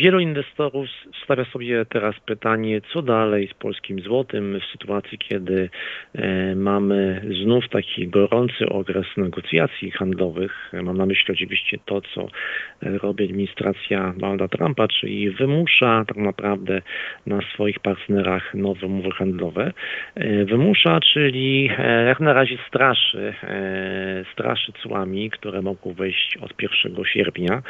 Wielu inwestorów stawia sobie teraz pytanie, co dalej z polskim złotym w sytuacji, kiedy e, mamy znów taki gorący okres negocjacji handlowych. Mam na myśli oczywiście to, co robi administracja Donalda Trumpa, czyli wymusza tak naprawdę na swoich partnerach nowe umowy handlowe. E, wymusza, czyli e, jak na razie straszy, straszy cłami, które mogą wejść od 1 sierpnia.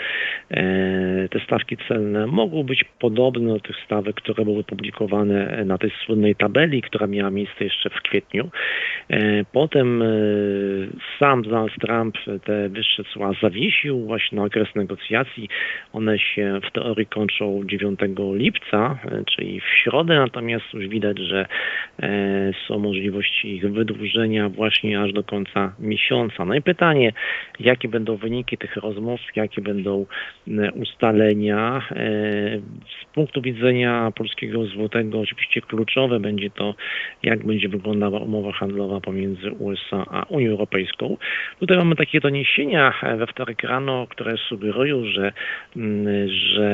Te stawki celne mogą być podobne do tych stawek, które były publikowane na tej słynnej tabeli, która miała miejsce jeszcze w kwietniu. E, Potem e, sam Donald Trump te wyższe cła zawiesił właśnie na okres negocjacji. One się w teorii kończą 9 lipca, e, czyli w środę, natomiast już widać, że są możliwości ich wydłużenia właśnie aż do końca miesiąca. No i pytanie, jakie będą wyniki tych rozmów, jakie będą e, ustalenia. E, Z punktu widzenia polskiego złotego oczywiście kluczowe będzie to, jak będzie wyglądała umowa handlowa pomiędzy USA a Unią Europejską. Tutaj mamy takie doniesienia e, we wtorek rano, które sugerują, że, mm, że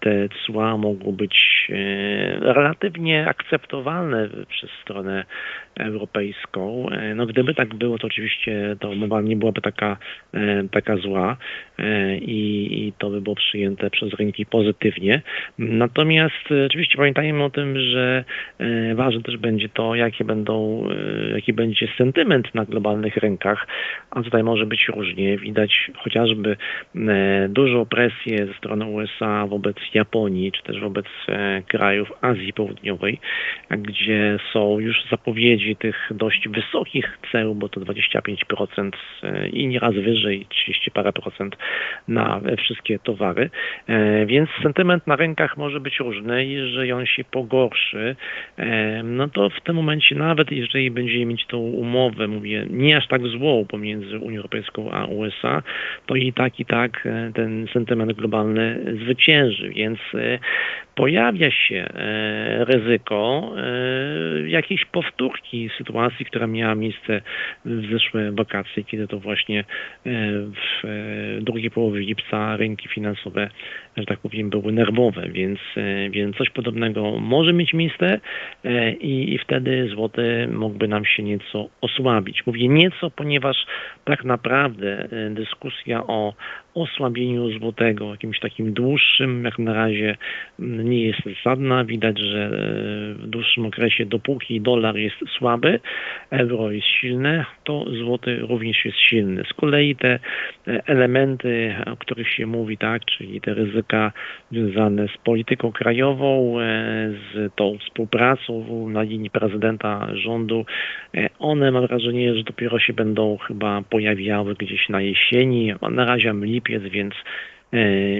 te cła mogą być e, relatywnie akceptowalne przez stronę europejską. E, No gdyby tak było, to oczywiście ta umowa nie byłaby taka, e, taka zła i, i to by było przyjęte przez rynki pozytywnie. Natomiast e, oczywiście pamiętajmy o tym, że e, ważne też będzie to, jakie będą, e, jaki będzie sentyment na globalnych rynkach, a tutaj może być różnie. Widać chociażby e, dużą presję ze strony USA wobec Japonii, czy też wobec e, krajów Azji Południowej, gdzie są już zapowiedzi tych dość wysokich ceł, bo to 25% e, i nieraz wyżej, 30 parę procent na wszystkie towary. E, Więc sentyment na rynkach może być różny. Jeżeli on się pogorszy, e, no to w tym momencie nawet jeżeli będziemy mieć tą umowę, mówię, nie aż tak złą pomiędzy Unią Europejską a USA, to i tak, i tak e, ten sentyment globalny zwycięży. Więc pojawia się e, ryzyko e, jakiejś powtórki sytuacji, która miała miejsce w zeszłe wakacje, kiedy to właśnie e, w drugiej połowie lipca rynki finansowe, że tak powiem, były nerwowe, więc, więc coś podobnego może mieć miejsce i, i wtedy złoty mógłby nam się nieco osłabić. Mówię nieco, ponieważ tak naprawdę dyskusja o osłabieniu złotego, jakimś takim dłuższym, jak na razie nie jest zasadna. Widać, że e, w dłuższym okresie, dopóki dolar jest słaby, euro jest silne, to złoty również jest silny. Z kolei te e, elementy, o których się mówi, tak, czyli te ryzyka związane z polityką krajową, e, z tą współpracą na linii prezydenta rządu, one mam wrażenie, że dopiero się będą chyba pojawiały gdzieś na jesieni, a na razie lipiec, więc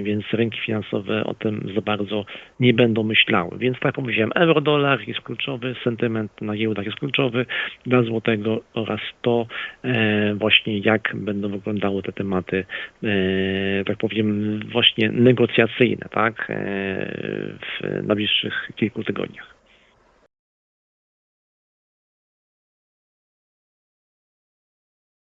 więc rynki finansowe o tym za bardzo nie będą myślały. Więc tak powiedziałem, euro-dolar jest kluczowy, sentyment na giełdach jest kluczowy dla złotego oraz to e, właśnie jak będą wyglądały te tematy, e, tak powiem, właśnie negocjacyjne, tak, e, w najbliższych kilku tygodniach.